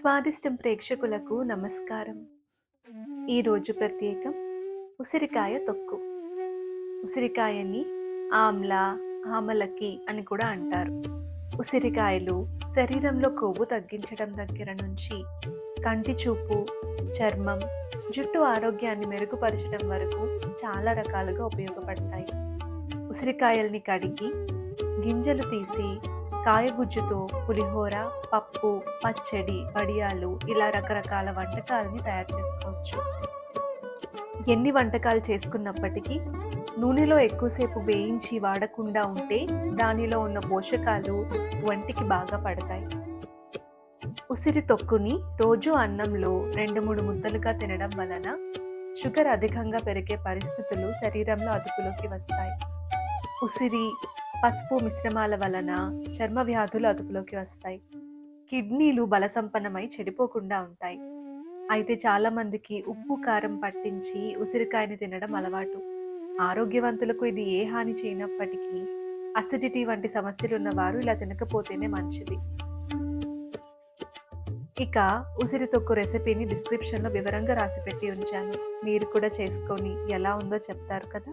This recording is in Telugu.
స్వాదిష్టం ప్రేక్షకులకు నమస్కారం. ఈరోజు ప్రత్యేకం ఉసిరికాయ తొక్కు. ఉసిరికాయని ఆమ్ల ఆమలకి అని కూడా అంటారు. ఉసిరికాయలు శరీరంలో కొవ్వు తగ్గించడం దగ్గర నుంచి కంటి చూపు చర్మం జుట్టు ఆరోగ్యాన్ని మెరుగుపరచడం వరకు చాలా రకాలుగా ఉపయోగపడతాయి. ఉసిరికాయల్ని కడిగి గింజలు తీసి కాయగుజ్జుతో పులిహోర పప్పు పచ్చడి వడియాలు ఇలా రకరకాల వంటకాలని తయారు చేసుకోవచ్చు. ఎన్ని వంటకాలు చేసుకున్నప్పటికీ నూనెలో ఎక్కువసేపు వేయించి వాడకుండా ఉంటే దానిలో ఉన్న పోషకాలు వంటికి బాగా పడతాయి. ఉసిరి తొక్కుని రోజు అన్నంలో రెండు మూడు ముద్దలుగా తినడం వలన షుగర్ అధికంగా పెరిగే పరిస్థితులు శరీరంలో అదుపులోకి వస్తాయి. ఉసిరి పసుపు మిశ్రమాల వలన చర్మ వ్యాధులు అదుపులోకి వస్తాయి. కిడ్నీలు బలసంపన్నమై చెడిపోకుండా ఉంటాయి. అయితే చాలామందికి ఉప్పు కారం పట్టించి ఉసిరికాయని తినడం అలవాటు. ఆరోగ్యవంతులకు ఇది ఏ హాని చేయనప్పటికీ అసిడిటీ వంటి సమస్యలు ఉన్నవారు ఇలా తినకపోతేనే మంచిది. ఇక ఉసిరి తొక్కు రెసిపీని డిస్క్రిప్షన్లో వివరంగా రాసిపెట్టి ఉంచాను. మీరు కూడా చేసుకొని ఎలా ఉందో చెప్తారు కదా?